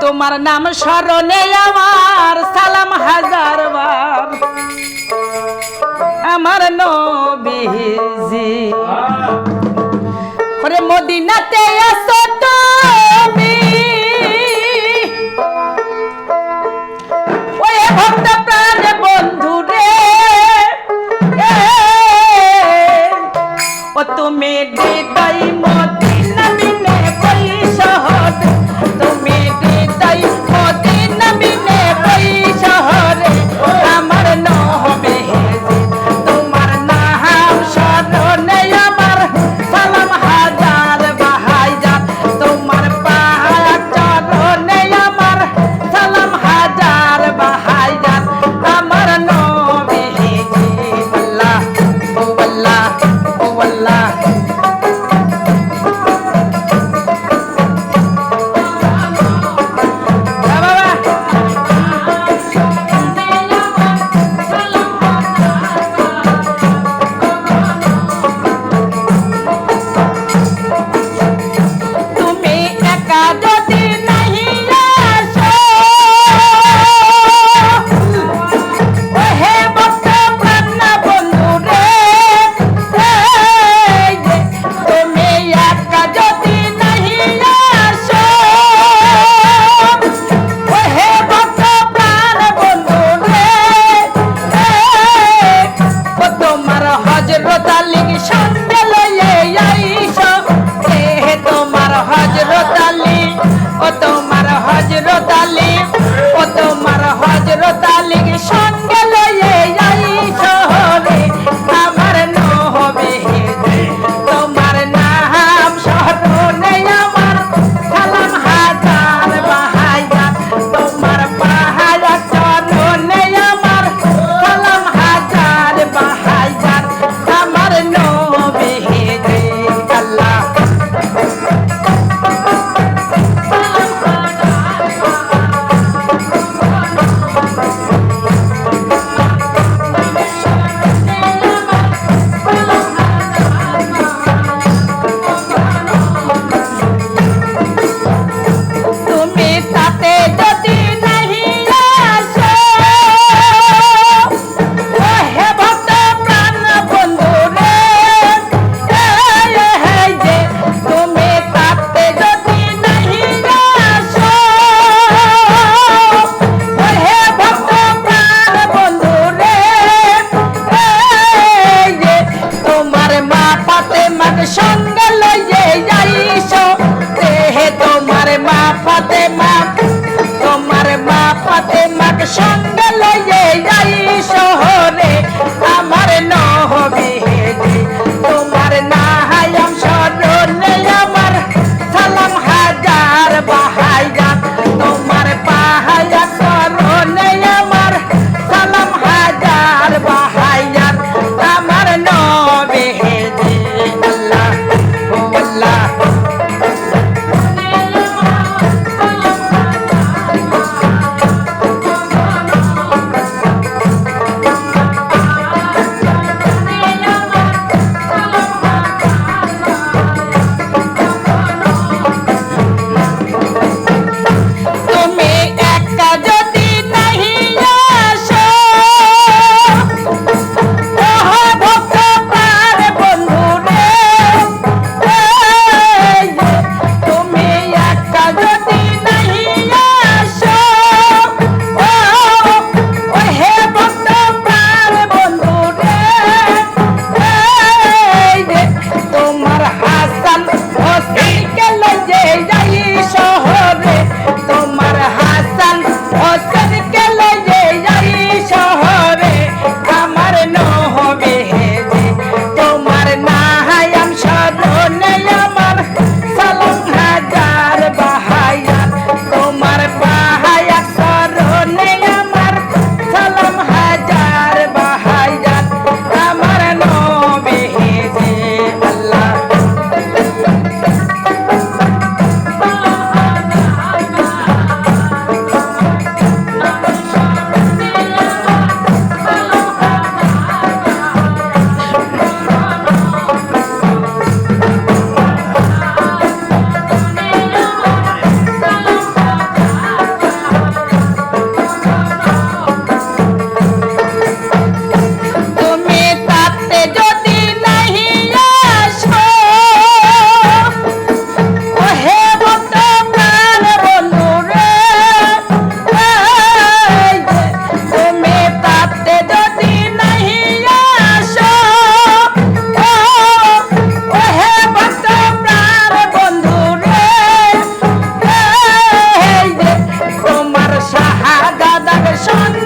তোমার নাম স্মরণে আমার সালাম হাজার বার। আমার নবীজি হ্যাঁ। মদিনাতে আসত সন্ধ্যা